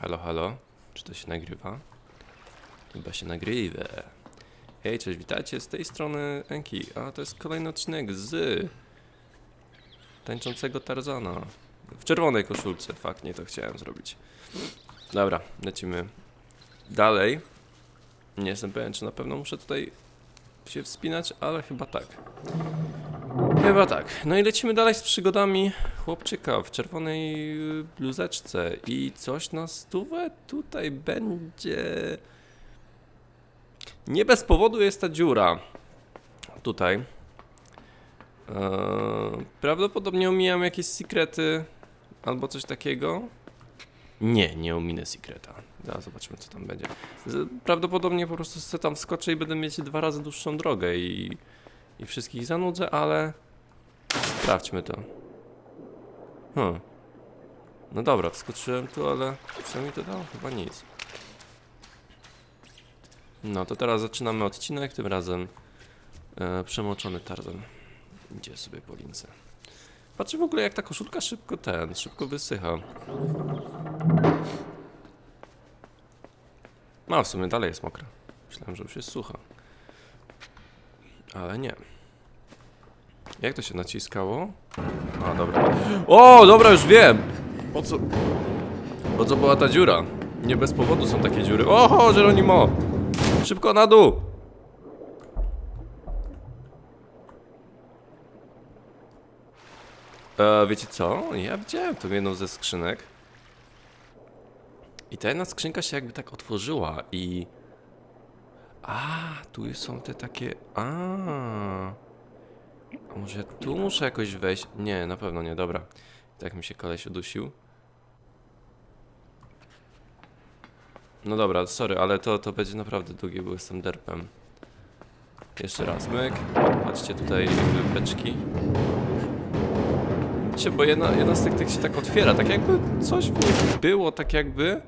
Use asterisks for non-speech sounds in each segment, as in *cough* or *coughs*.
Halo, halo. Czy to się nagrywa? Chyba się nagrywa. Hej, cześć, witajcie z tej strony Enki, a to jest kolejny odcinek z tańczącego Tarzana. W czerwonej koszulce, fakt, nie to chciałem zrobić. Dobra, lecimy dalej. Nie jestem pewien, czy na pewno muszę tutaj się wspinać, ale chyba tak. Chyba tak. No i lecimy dalej z przygodami chłopczyka w czerwonej y, bluzeczce i coś na stówę tutaj będzie. Nie bez powodu jest ta dziura. Tutaj. Eee, prawdopodobnie omijam jakieś sekrety albo coś takiego. Nie, nie ominę sekreta. Zaraz zobaczymy, co tam będzie. Prawdopodobnie po prostu sobie tam wskoczę i będę mieć dwa razy dłuższą drogę i, i wszystkich zanudzę, ale sprawdźmy to. Hmm. No dobra, wskoczyłem tu, ale co mi to dało? Chyba nic. No to teraz zaczynamy odcinek, tym razem e, przemoczony Tarzan. Idzie sobie po lince. Patrzę w ogóle jak ta koszulka szybko ten, szybko wysycha. No w sumie dalej jest mokra. Myślałem, że już jest sucha. Ale nie. Jak to się naciskało? A, dobra. O, dobra, już wiem! Po co... Po co była ta dziura? Nie bez powodu są takie dziury. Oho, Geronimo! Szybko na dół! E, wiecie co? Ja widziałem tą jedną ze skrzynek. I ta jedna skrzynka się jakby tak otworzyła i... A, tu są te takie... A. Może tu muszę jakoś wejść? Nie, na pewno nie, dobra. Tak mi się koleś udusił. No dobra, sorry, ale to, to będzie naprawdę długie, bo jestem derpem. Jeszcze raz, myk. Patrzcie tutaj beczki. Widzicie, bo jedna, jedna z tych, tych się tak otwiera, tak jakby coś było, tak jakby...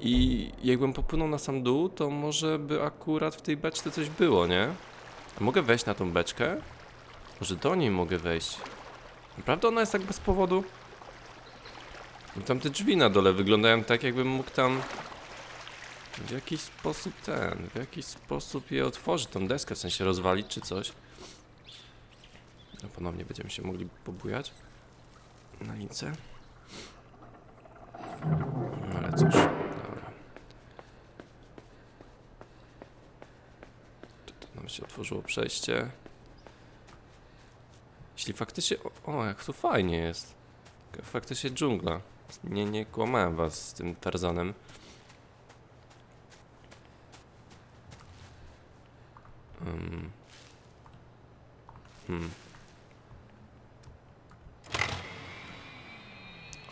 I jakbym popłynął na sam dół, to może by akurat w tej beczce coś było, nie? Mogę wejść na tą beczkę? Może do niej mogę wejść. Naprawdę ona jest tak bez powodu? Bo Tam te drzwi na dole wyglądają tak, jakbym mógł tam w jakiś sposób ten, w jakiś sposób je otworzyć, tą deskę, w sensie rozwalić czy coś. No ponownie będziemy się mogli pobujać na lince. No ale cóż, dobra. Tu, tu nam się otworzyło przejście. Jeśli faktycznie... O, jak to fajnie jest. Faktycznie dżungla. Nie, nie kłamałem was z tym Tarzanem. Um. Hmm.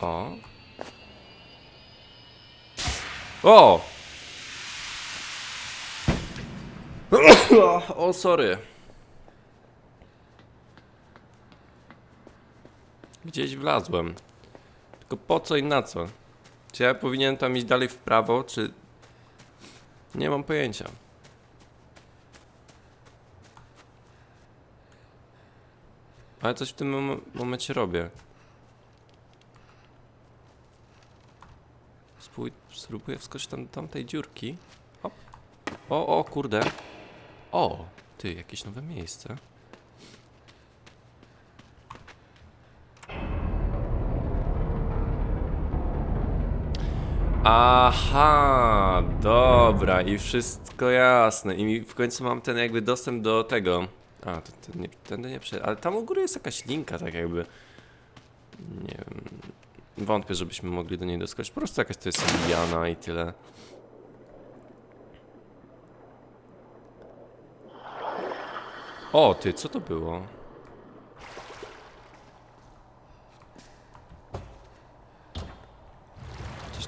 O. O! *coughs* O, sorry. Gdzieś wlazłem. Tylko po co i na co? Czy ja powinienem tam iść dalej w prawo, czy... Nie mam pojęcia. Ale coś w tym mom momencie robię. Spój spróbuję wskoczyć tam do tamtej dziurki. Hop. O, o, kurde. O, ty, jakieś nowe miejsce. Aha, dobra, i wszystko jasne. I w końcu mam ten jakby dostęp do tego. A, to ten nie, tędy nie przejdę. Ale tam u góry jest jakaś linka, tak jakby. Nie wiem. Wątpię, żebyśmy mogli do niej doskoczyć. Po prostu jakaś to jest liana i tyle. O, ty, co to było?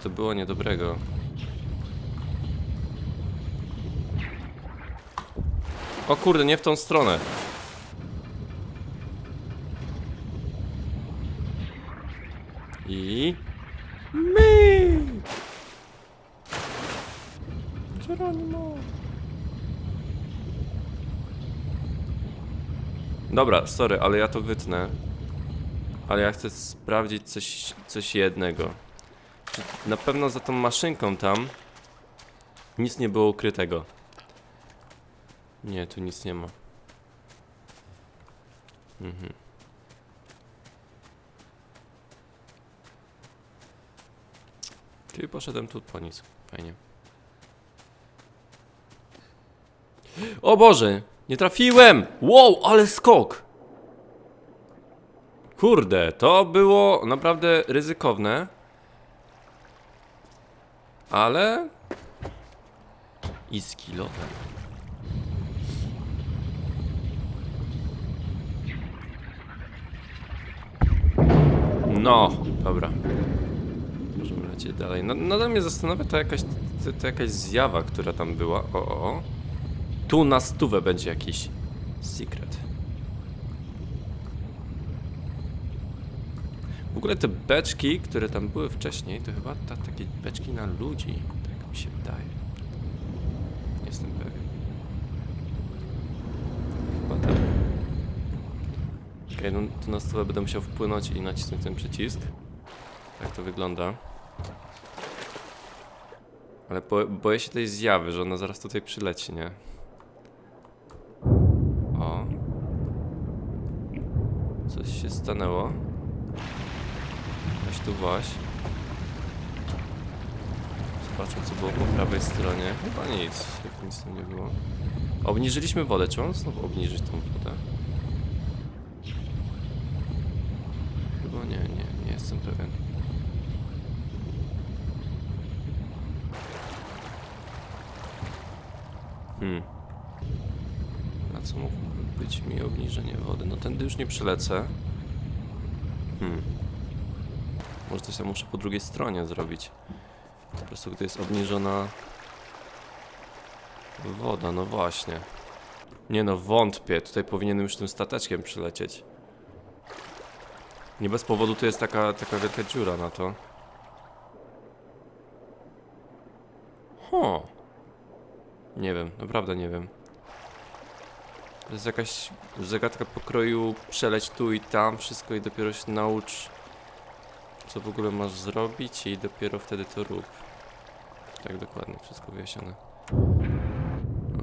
To było niedobrego. O kurde, nie w tą stronę. I... My! Geronimo! Dobra, sorry, ale ja to wytnę. Ale ja chcę sprawdzić coś, coś jednego. Na pewno za tą maszynką tam nic nie było ukrytego. Nie, tu nic nie ma. Mhm. Czyli poszedłem tu po nic. Fajnie. O Boże! Nie trafiłem! Wow, ale skok! Kurde, to było naprawdę ryzykowne. Ale... I z. No, dobra. Możemy lecieć dalej. No, nadal mnie zastanawia to jakaś, to, to jakaś zjawa, która tam była. O, o, o. Tu na stówę będzie jakiś secret. W ogóle te beczki, które tam były wcześniej, to chyba ta, takie beczki na ludzi. Tak mi się wydaje. Jestem pewien. Chyba tak. Okej, no to na stówę będę musiał wpłynąć i nacisnąć ten przycisk. Tak to wygląda. Ale bo, boję się tej zjawy, że ona zaraz tutaj przyleci, nie? O. Coś się stanęło. Weź tu właś. Zobaczmy co było po prawej stronie. Chyba nic, chyba nic tam nie było. Obniżyliśmy wodę, czy mam znowu obniżyć tą wodę? Chyba nie, nie, nie jestem pewien. Hmm. Na co mogłoby być mi obniżenie wody? No tędy już nie przylecę. Hmm. Może coś tam muszę po drugiej stronie zrobić. Po prostu gdy jest obniżona woda, no właśnie. Nie no, wątpię. Tutaj powinienem już tym stateczkiem przylecieć. Nie bez powodu tu jest taka, taka wielka dziura na to. Ho. Nie wiem, naprawdę nie wiem. To jest jakaś zagadka pokroju przeleć tu i tam, wszystko i dopiero się naucz co w ogóle masz zrobić i dopiero wtedy to rób. Tak dokładnie, wszystko wyjaśnione.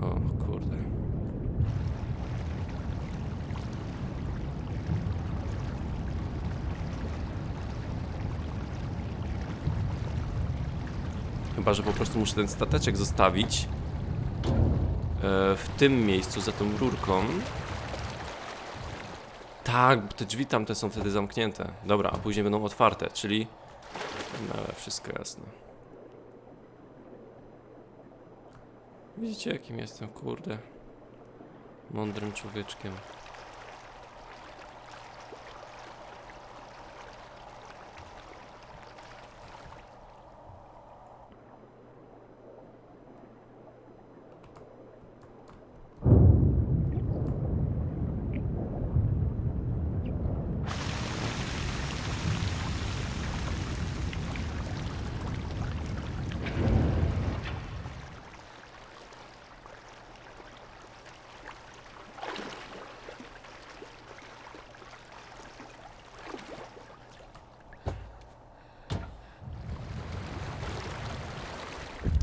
O kurde. Chyba, że po prostu muszę ten stateczek zostawić e, w tym miejscu za tą rurką. Tak, bo te drzwi tamte są wtedy zamknięte. Dobra, a później będą otwarte, czyli... No, ale wszystko jasne. Widzicie, jakim jestem, kurde. Mądrym człowieczkiem.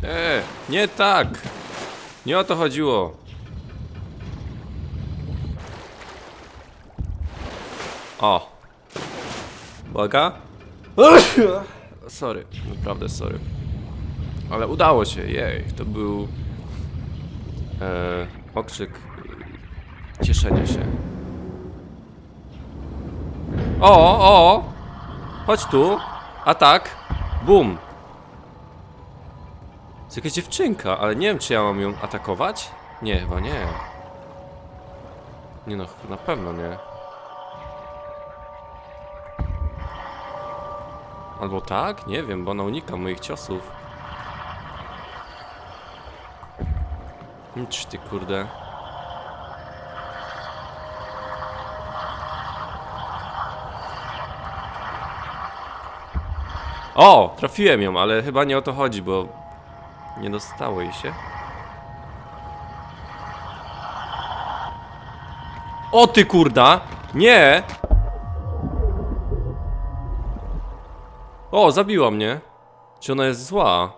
E, nie tak! Nie o to chodziło. O. Uwaga. Sorry, naprawdę sorry. Ale udało się, jej. To był e, okrzyk cieszenia się. O, o! Chodź tu. Atak. Bum. Jakaś dziewczynka, ale nie wiem, czy ja mam ją atakować? Nie, chyba nie. Nie no, na pewno nie. Albo tak? Nie wiem, bo ona unika moich ciosów. Nic ty kurde. O! Trafiłem ją, ale chyba nie o to chodzi, bo nie dostało jej się. O ty kurda! Nie! O, zabiła mnie. Czy ona jest zła?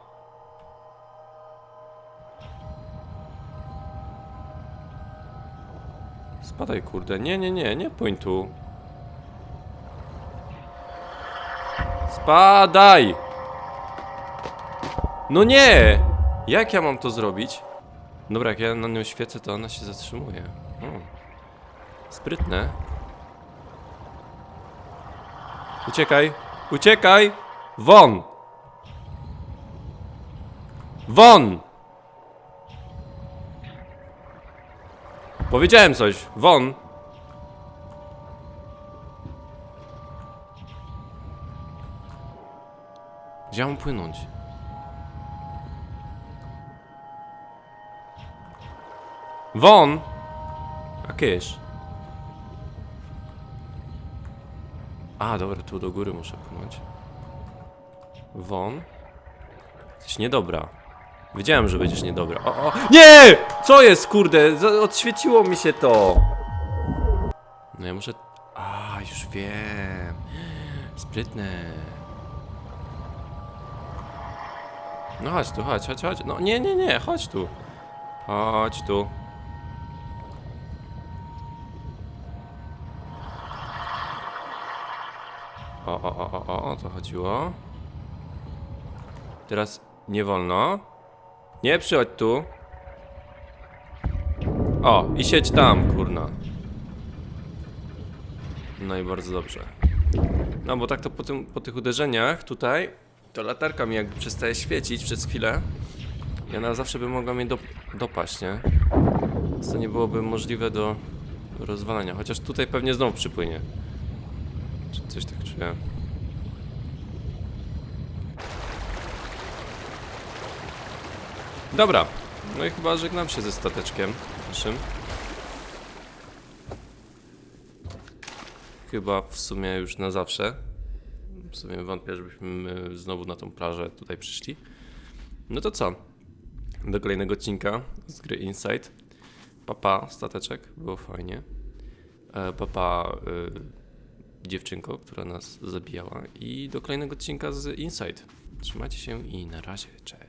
Spadaj, kurde. Nie, nie, nie, nie płyń tu. Spadaj! No nie! Jak ja mam to zrobić? Dobra, jak ja na nią świecę, to ona się zatrzymuje. Hmm. Sprytne. Uciekaj! Uciekaj! Won! Won! Powiedziałem coś. Won! Gdzie mam płynąć? Won! A kysz. A, dobra, tu do góry muszę płynąć. Won. Jesteś niedobra. Wiedziałem, że będziesz niedobra. O, o. Nie! Co jest, kurde? Odświeciło mi się to. No ja muszę... A, już wiem. Sprytne. No chodź tu, chodź, chodź, chodź. No nie, nie, nie, chodź tu. Chodź tu. O, o, o, o, o, to chodziło. Teraz nie wolno. Nie przychodź tu. O, i siedź tam, kurna. No i bardzo dobrze. No bo tak to po, tym, po tych uderzeniach tutaj, to latarka mi jakby przestaje świecić przez chwilę. I ona zawsze by mogła mnie do, dopaść, nie? To nie byłoby możliwe do rozwalania. Chociaż tutaj pewnie znowu przypłynie. Czy coś tak czuję. Dobra, no i chyba żegnam się ze stateczkiem naszym. Chyba w sumie już na zawsze. W sumie wątpię, żebyśmy znowu na tą plażę tutaj przyszli. No to co? Do kolejnego odcinka z gry Inside. Papa, stateczek, było fajnie. E, Papa, y, dziewczynko, która nas zabijała. I do kolejnego odcinka z Inside. Trzymajcie się i na razie, cześć.